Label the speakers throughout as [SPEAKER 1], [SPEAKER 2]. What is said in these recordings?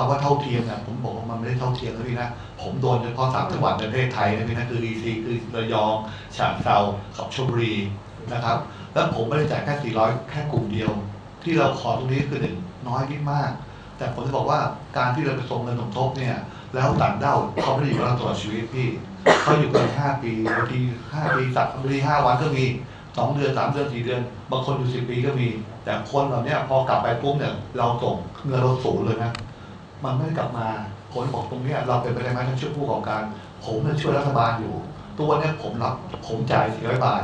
[SPEAKER 1] คำว่าเท่าเทียมเนี่ยผมบอกว่ามันไม่ได้เท่าเทียมนะพี่นะผมโดนเฉพาะสามจังหวัดในประเทศไทยนะพี่นะคือดีซีคือระยองฉะเทรากับชลบุรีนะครับ แล้วผมไม่ได้จ่ายแค่ 400 แค่กลุ่มเดียว ที่เราขอตรงนี้คือหนึ่งน้อยนิดมาก แต่ผมจะบอกว่าการที่เราไปส่งเงินสมทบเนี่ย แล้วต่างด้าวเขาไม่ได้อยู่กับเราตลอดชีวิตพี่เขาอยู่กันห้าปีบางทีห้าปีสักบางทีห้าวันก็มีสองเดือนสามเดือนสี่เดือน บางคนอยู่สิบปีก็มี แต่คนเหล่าเนี้ยพอกลับไปปุ๊บเนี่ยเราส่งเงินเราสูงเลยนะ มันไม่กลับมาผลบอกตรงนี้เราเป็นไปได้ไหมทั้งช่วยผู้ประกอบการ ผมช่วยรัฐบาลอยู่ ตัวเนี้ยผมรับผมจ่ายสี่ร้อยบาท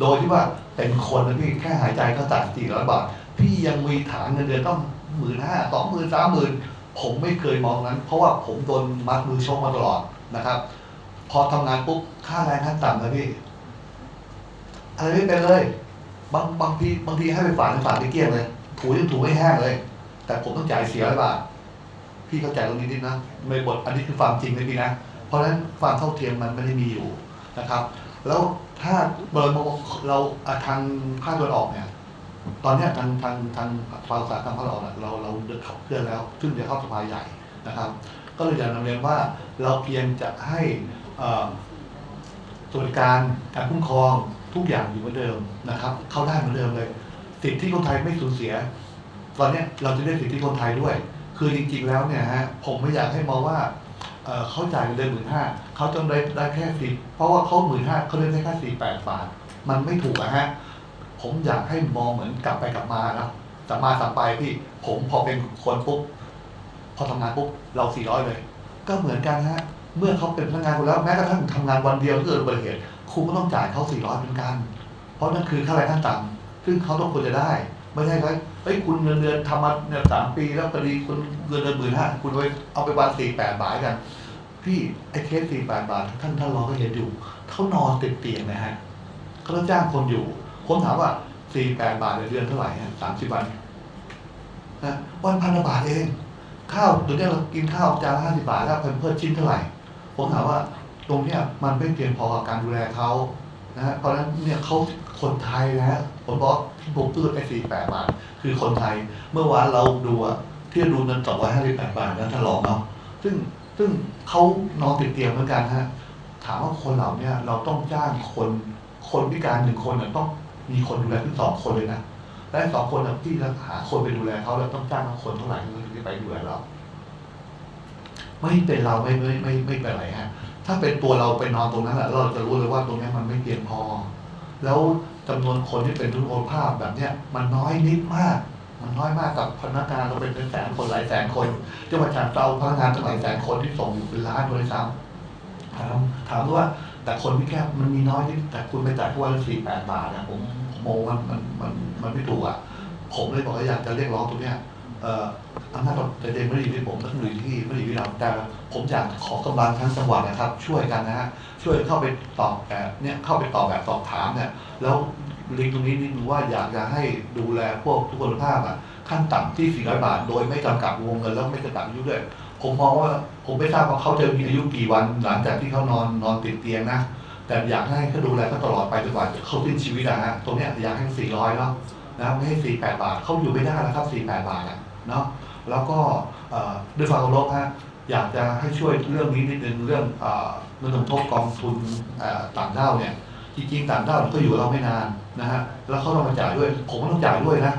[SPEAKER 1] โดยที่ว่าเป็นคนนะพี่แค่หายใจก็จ่ายสี่ร้อยบาท พี่ยังมีฐานเงินเดือนต้องหมื่นห้าสองหมื่นสามหมื่นผมไม่เคยมองนั้น เพราะว่าผมโดนมัดมือชกมาตลอดนะครับ พอทำงานปุ๊บค่าแรงขั้นต่ำนะพี่อะไรไม่เป็นเลย บางบางทีบางทีให้ไปฝานฝานไปเกี้ยงเลย ถูยังถูไม่แห้งเลย แต่ผมต้องจ่ายเสียร้อยบาท พี่เข้าใจตรงนี้นิดนะในบทอันนี้คือความจริงนะพี่นะ เพราะฉะนั้นความเท่าเทียมมันไม่ได้มีอยู่นะครับ แล้วถ้าเบอร์มาเราทางภาคตะวันออกเนี่ยตอนนี้ทางทางทางฝ่ายอุตสาหกรรมภาคตะวันออกเนี่ยเราเราเดินขับเคลื่อนแล้วซึ่งจะเข้าสภาใหญ่นะครับ ก็เลยอยากนำเรียนว่าเราเพียงจะให้เอ่อสวัสดิการการคุ้มครองทุกอย่างอยู่เหมือนเดิมนะครับ เข้าได้เหมือนเดิมเลย สิทธิคนไทยไม่สูญเสีย ตอนนี้เราจะได้สิทธิคนไทยด้วย คือจริงๆแล้วเนี่ยฮะผมไม่อยากให้มองว่าเอ่อเขาจ่ายเงินเดือนหมื่นห้าเขาต้องได้ได้แค่สิบเพราะว่าเขาหมื่นห้าเขาได้แค่สี่แปดบาท มันไม่ถูกอะฮะผมอยากให้มองเหมือนกลับไปกลับมานะสัมมาสัมไปพี่ผมพอเป็นคนปุ๊บพอทำงานปุ๊บเราสี่ร้อยเลย ก็เหมือนกันฮะเมื่อเขาเป็นพนักงานคุณแล้วแม้กระทั่งทำงานวันเดียวเกิดอุบัติเหตุคุณก็ต้องจ่ายเขาสี่ร้อยเหมือนกัน เพราะนั่นคือค่าแรงขั้นต่ำซึ่งเขาต้องควรจะได้ ไม่ใช่ครับเฮ้ยคุณเงินเดือนทำมาเนี่ยสามปีแล้วพอดีคุณเงินเดือนหมื่นห้าคุณไปเอาไปวันสี่แปดบาทกัน พี่ไอ้เคสสี่แปดบาท ท่านท่านรองก็เห็นอยู่เขานอนติดเตียงนะฮะเขาต้องจ้างคนอยู่ ผมถามว่าสี่แปดบาทในเดือนเท่าไหร่ฮะสามสิบวันนะวันพันละบาทเอง ข้าวตัวเนี้ยเรากินข้าวจานละห้าสิบาทแล้วเพิ่มเพิ่มชิ้นเท่าไหร่ ผมถามว่าตรงเนี้ยมันไม่เพียงพอกับการดูแลเขา นะฮะเพราะฉะนั้นเนี่ยเขาคนไทยนะฮะผมบอกที่ผมตื้อไอ้สี่แปดบาท คือคนไทยเมื่อวานเราดูอะที่ดูเงินสองร้อยห้าสิบแปดบาทนะท่านรองเนาะซึ่งซึ่งเขานอนติดเตียงเหมือนกันฮะถามว่าคนเหล่าเนี้ยเราต้องจ้างคนคนพิการหนึ่งคนเนี่ยต้องมีคนดูแลถึงสองคนเลยนะและสองคนที่จะหาคนไปดูแลเขาแล้วต้องจ้างคนเท่าไหร่ถึงจะไปดูแลเราไม่เป็นเราไม่ไม่ไม่ไม่เป็นไรฮะ ถ้าเป็นตัวเราไปนอนตรงนั้นแหละเราจะรู้เลยว่าตรงนี้มันไม่เพียงพอ แล้วจำนวนคนที่เป็นทุพพลภาพแบบเนี้ยมันน้อยนิดมาก มันน้อยมากกับพนักงานเราเป็นเป็นแสนคนหลายแสนคนจังหวัดฉะเทราพนักงานตั้งหลายแสนคนที่ส่งอยู่เป็นล้านเลยซ้ำถามถามว่าแต่คนที่แค่มันมีน้อยนิดแต่คุณไปจ่ายแค่วันละสี่แปดบาทนะผมมองว่ามันมันมันไม่ถูกอะผมเลยบอกว่าอยากจะเรียกร้องตรงเนี้ย อำนาจแต่เดนไม่ได้อยู่ที่ผมต้องอยู่ที่ไม่ได้อยู่ที่เราแต่ผมอยากขอกำลังทั้งจังหวัดนะครับ ช่วยกันนะฮะช่วยเข้าไปตอบแบบเนี่ยเข้าไปตอบแบบสอบถามเนี่ยแล้วลิงก์ตรงนี้นิดนึงว่าอยากจะให้ดูแลพวกทุกคนภาพอะขั้นต่ำที่ 400 บาท โดยไม่จำกัดวงเงินแล้วไม่จำกัดอายุด้วยผมมองว่าผมไม่ทราบว่าเขาจะมีอายุกี่วันหลังจากที่เขานอนนอนติดเตียงนะแต่อยากให้เขาดูแลเขาตลอดไปจนกว่าเขาสิ้นชีวิตนะฮะตรงเนี้ยอยากให้ 400เนาะนะไม่ให้ 48 บาทเขาอยู่ไม่ได้แล้วครับ 48 บาทอะ เนาะแล้วก็ด้วยความเคารพฮะอยากจะให้ช่วยเรื่องนี้นิดนึงเรื่องเงินสมทบกองทุนต่างด้าวเนี่ยจริงๆต่างด้าวก็อยู่เราไม่นานนะฮะแล้วเขาต้องมาจ่ายด้วย ผมก็ต้องจ่ายด้วยนะ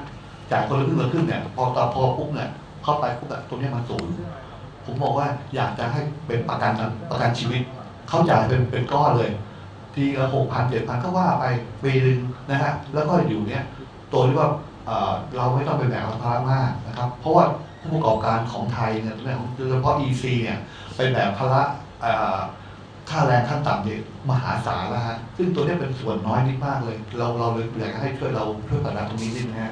[SPEAKER 1] จ่ายคนละครึ่งละครึ่งเนี่ยพอตอพอปุ๊บเนี่ยเข้าไปปุ๊บตรงนี้มันศูนย์ผมบอกว่าอยากจะให้เป็นประกันประกันชีวิต เขาจ่ายเป็นเป็นก้อนเลย ทีละหกพันเจ็ดพันก็ว่าไปปีหนึงนะฮะแล้วก็อยู่เนี้ยตัวที่ว่า เราไม่ต้องไปแบกรับภาระมากนะครับ เพราะว่าผู้ประกอบการของไทยเนี่ยโดยเฉพาะ EC เนี่ยไปแบกภาระค่าแรงขั้นต่ำเนี่ยมหาศาลแล้วฮะซึ่งตัวนี้เป็นส่วนน้อยนิดมากเลย เราเราเลยอยากให้ช่วยเราช่วยผลักดันตรงนี้นิดนะฮะ